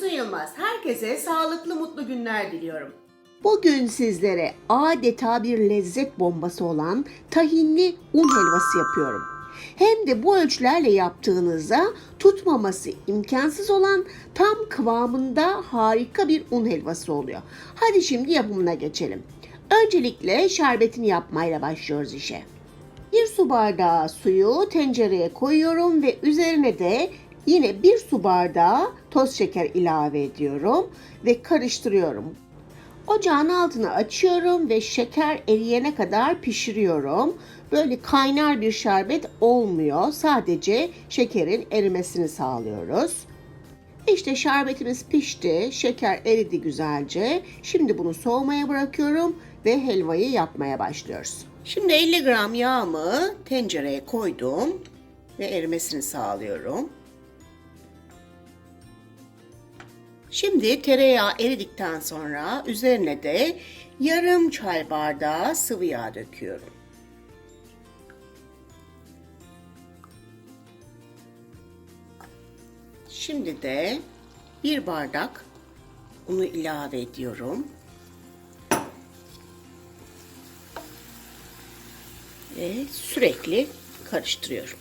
Füsun Yılmaz. Herkese sağlıklı mutlu günler diliyorum. Bugün sizlere adeta bir lezzet bombası olan tahinli un helvası yapıyorum. Hem de bu ölçülerle yaptığınızda tutmaması imkansız olan tam kıvamında harika bir un helvası oluyor. Hadi şimdi yapımına geçelim. Öncelikle şerbetini yapmayla başlıyoruz işe. Bir su bardağı suyu tencereye koyuyorum ve üzerine de yine bir su bardağı toz şeker ilave ediyorum ve karıştırıyorum. Ocağın altını açıyorum ve şeker eriyene kadar pişiriyorum. Böyle kaynar bir şerbet olmuyor. Sadece şekerin erimesini sağlıyoruz. İşte şerbetimiz pişti, şeker eridi güzelce. Şimdi bunu soğumaya bırakıyorum ve helvayı yapmaya başlıyoruz. Şimdi 50 gram yağımı tencereye koydum ve erimesini sağlıyorum. Şimdi tereyağı eridikten sonra üzerine de yarım çay bardağı sıvı yağ döküyorum. Şimdi de bir bardak unu ilave ediyorum. Ve sürekli karıştırıyorum.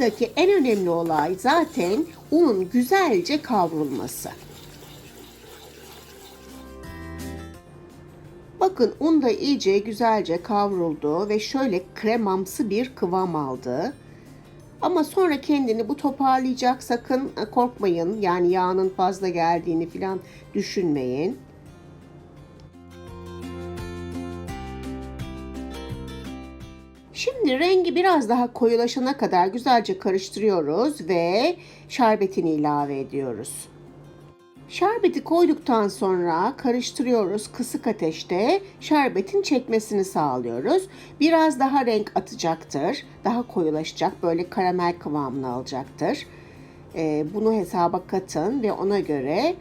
Buradaki en önemli olay zaten unun güzelce kavrulması. Bakın un da iyice güzelce kavruldu ve şöyle kremamsı bir kıvam aldı. Ama sonra kendini bu toparlayacak sakın e, korkmayın. Yani yağının fazla geldiğini falan düşünmeyin. Şimdi rengi biraz daha koyulaşana kadar güzelce karıştırıyoruz ve şerbetini ilave ediyoruz. Şerbeti koyduktan sonra karıştırıyoruz kısık ateşte. Şerbetin çekmesini sağlıyoruz. Biraz daha renk atacaktır. Daha koyulaşacak. Böyle karamel kıvamını alacaktır. Ee, bunu hesaba katın ve ona göre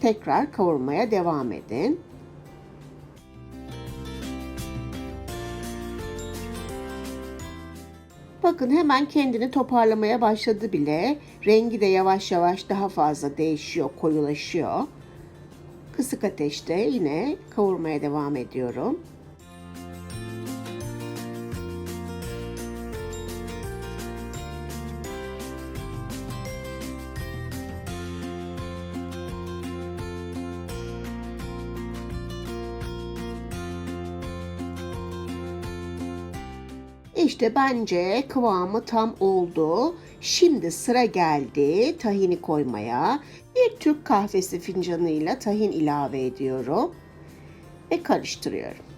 tekrar kavurmaya devam edin. Bakın hemen kendini toparlamaya başladı bile. Rengi de yavaş yavaş daha fazla değişiyor, koyulaşıyor. Kısık ateşte yine kavurmaya devam ediyorum. İşte bence kıvamı tam oldu. Şimdi sıra geldi tahini koymaya. Bir Türk kahvesi fincanıyla tahin ilave ediyorum ve karıştırıyorum.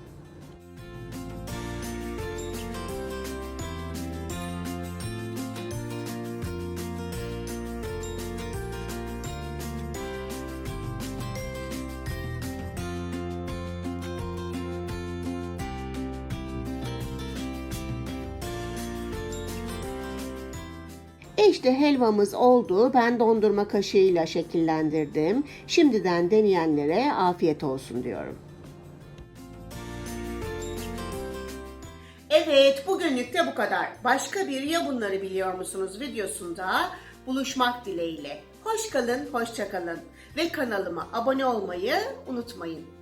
İşte helvamız oldu. Ben dondurma kaşığıyla şekillendirdim. Şimdiden deneyenlere afiyet olsun diyorum. Evet bugünlük de bu kadar. Başka bir ya bunları biliyor musunuz videosunda buluşmak dileğiyle. Hoş kalın, hoşça kalın ve kanalıma abone olmayı unutmayın.